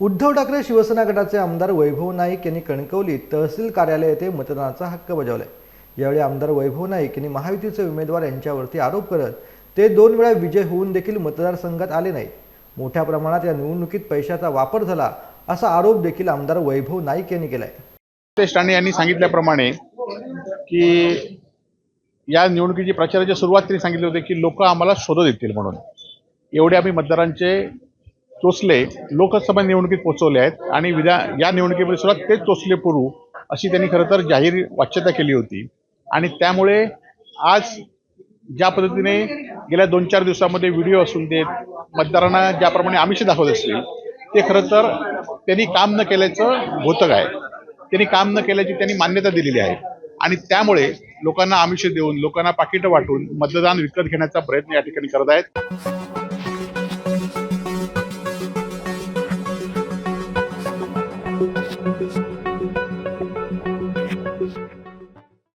उद्धव ठाकरे शिवसेना गटाचे आमदार वैभव नाईक यांनी कणकवली तहसील कार्यालय येथे मतदानाचा हक्क बजावलाय. यावेळी आमदार वैभव नाईक यांनी महायुतीचे उमेदवार यांच्यावरती आरोप करत ते दोन वेळा विजय होऊन देखील मतदारसंघात आले नाहीत. मोठ्या प्रमाणात या निवडणुकीत पैशाचा वापर झाला असा आरोप देखील आमदार वैभव नाईक यांनी केलाय. राणे यांनी सांगितल्याप्रमाणे की या निवडणुकीची प्रचाराची सुरुवात त्यांनी सांगितले होते की लोक आम्हाला शोधत येतील म्हणून. एवढे आम्ही मतदारांचे चोचले लोकसभा निवडणुकीत पोचवले आहेत आणि विधा या निवडणुकीमध्ये सुद्धा तेच चोचले पुरू अशी त्यांनी खरं तर जाहीर वाच्यता केली होती. आणि त्यामुळे आज ज्या पद्धतीने गेल्या दोन चार दिवसामध्ये व्हिडिओ असून देत मतदारांना ज्याप्रमाणे आमिष दाखवत असतील ते खरं तर त्यांनी काम न केल्याचं घोतक आहे. त्यांनी काम न केल्याची त्यांनी मान्यता दिलेली आहे. आणि त्यामुळे लोकांना आमिष देऊन लोकांना पाकिटं वाटून मतदान विकत घेण्याचा प्रयत्न या ठिकाणी करत आहेत.